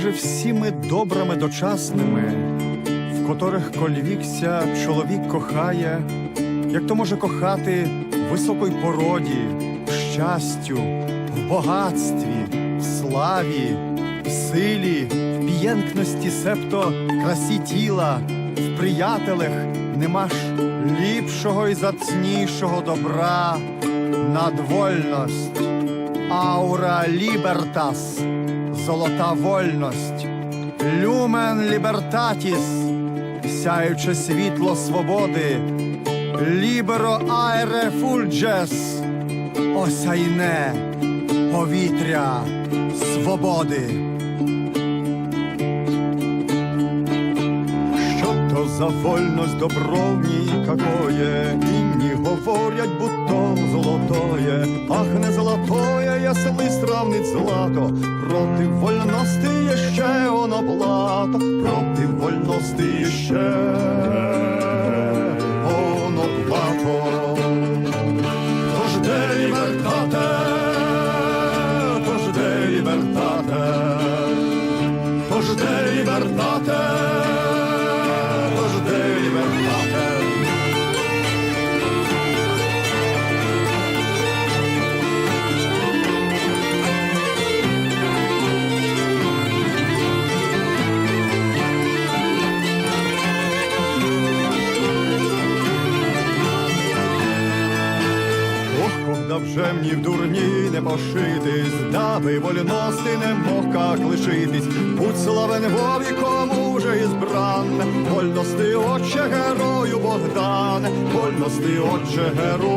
Каже, всіми добрами дочасними, в котрих кольвікся чоловік кохає, як то може кохати в високій породі, в щастю, в багатстві, в славі, в силі, в п'єнкності, себто красі тіла, в приятелях нема ж ліпшого і зацнішого добра, надвольність, аура лібертас, золота вольність, люмен лібертатіс, сяюче світло свободи, ліберо аере фульджес, осяйне повітря свободи. За вольность добровній какое, Інні говорять, будто золотое, ах не золотое, если сравнить злато, проти вольності є ще оно блато, проти вольності є ще оно блато. Тож де лібертате, тож де лібертате, тож де лібертате, мені в дурні не пошитись, даби вольности не мог как лишитись, будь славен вовіком уже ізбран, вольности отче герою Богдан, вольности отче герою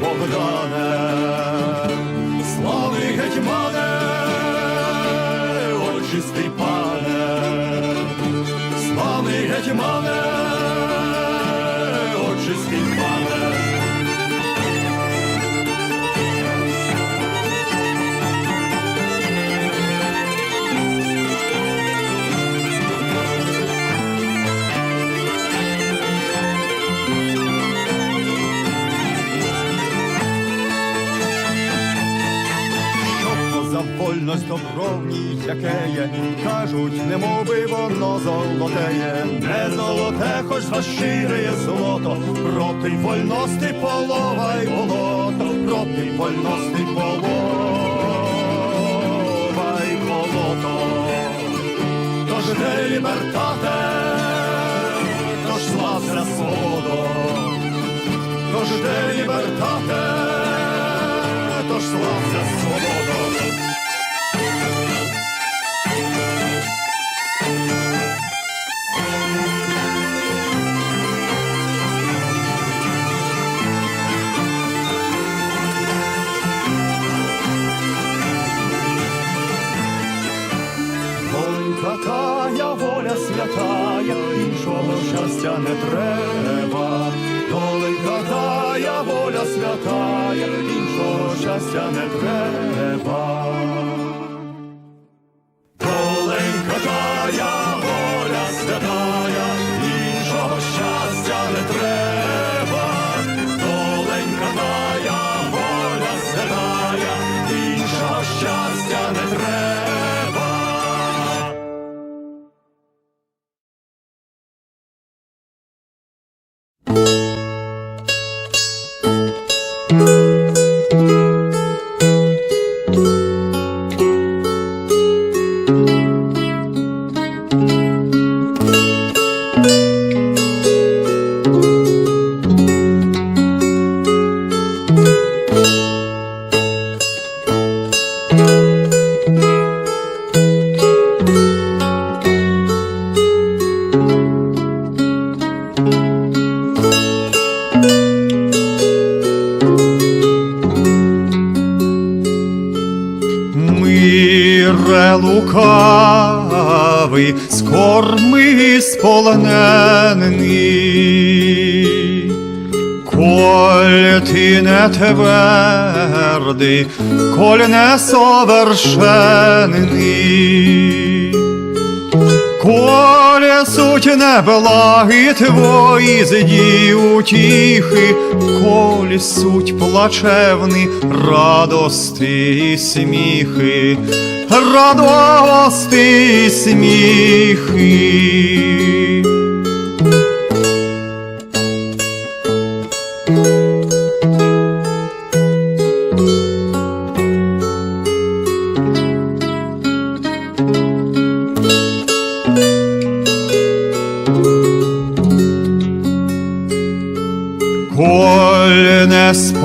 Богдане, добровній, яке є, кажуть, немови воно золотеє, не золоте, хоч за щире є злото, проти вольності полова й болото, проти вольності полова й болото. Тож де лібертате, тож слався свободо, тож де лібертате, тож слався свободо. Щастя не треба. коли тая, воля святая, іншого щастя не треба. Лукавий, скорми сполонений, коль ти не твердий, коль не совершенний, коль суть неблаги твої зді утіхи, колі суть плачевни, радости і сміхи, радости і сміхи.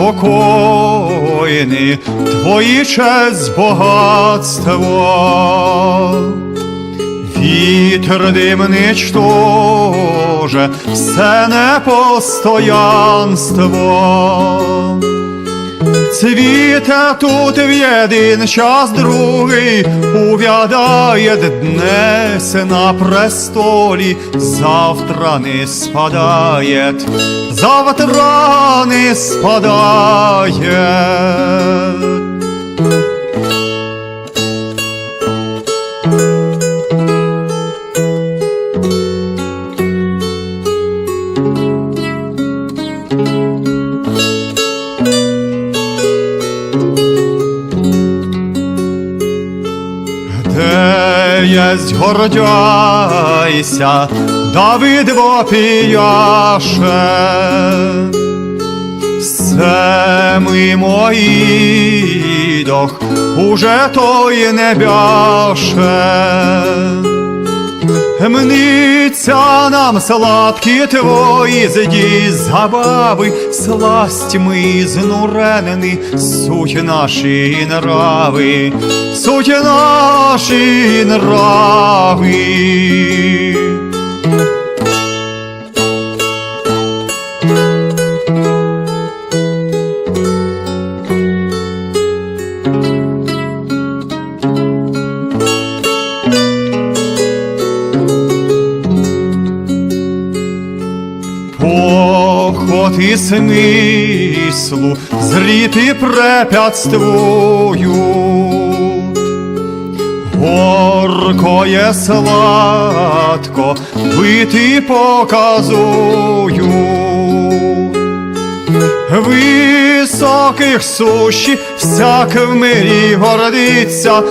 Неспокойні твої честь багатство, вітер дим ничтоже все непостоянство. Цвіте тут в один час другий, увядає днесе на престолі, завтра не спадає, завтра не спадає. Де єсть гордяйся, Давид вопіяше, Семи мої дох, уже той не бяше. Мниться нам сладкі твої зді забави, сластьми знуренені, суть наші нрави, суть наші нрави. Поход і смислу зріти препятствую. Горкое сладко бити показую. Високих суші всяк в мирі гордиться,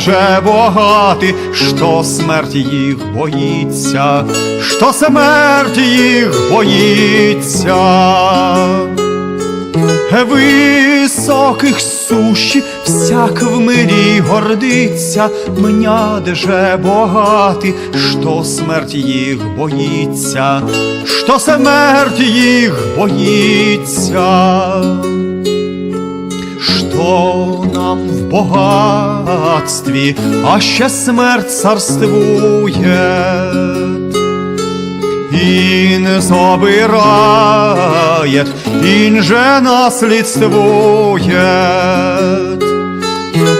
же богати, що смерть їх боїться, що смерть їх боїться. Високих сущі всяк в мирі гордиться, Мняде же богати, що смерть їх боїться, що смерть їх боїться. Що нам в богатстві, а ще смерть царствує. Ін собирает, ин же наследствует.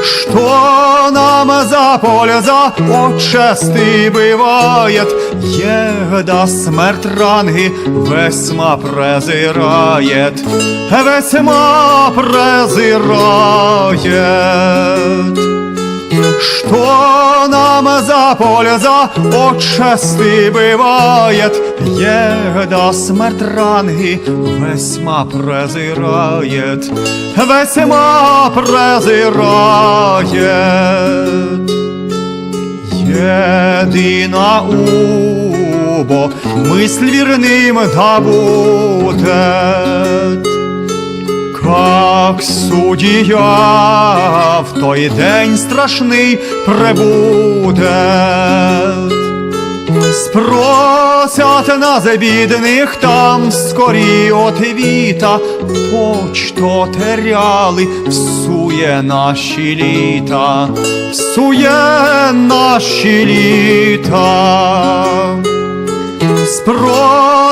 Что нам за польза от шести бывает, Егда смерть ранги весьма презирает, весьма презирает Что нам за польза от шести бывает, Егда смерть ранги весьма презирает, весьма презирает. Єдина убо мысль верным да будет, Как судія в той день страшний прибуде. Спросять нас бідних там скорі отвіта, почто теряли всує наші літа, всує наші літа.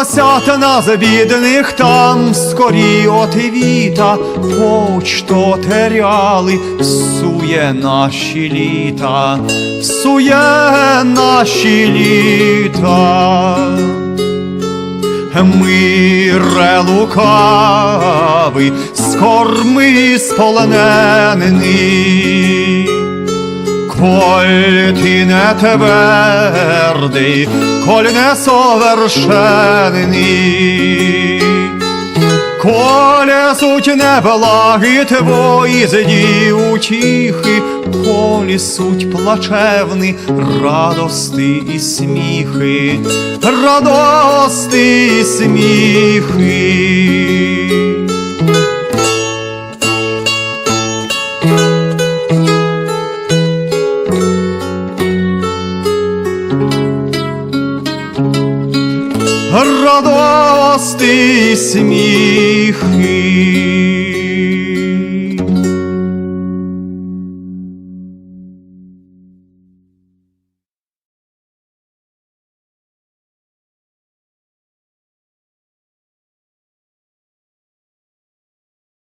Спросять нас бідних там скорі отвіта, почто теряли, всує наші літа, всує наші літа. Мире лукавий, скорми сполонений, Коль ти не твердий, коль не совершенний, Коли суть неблаги твої зді утіхи, Колі суть плачевни, радости і сміхи, радости і сміхи. Радости і сміхи.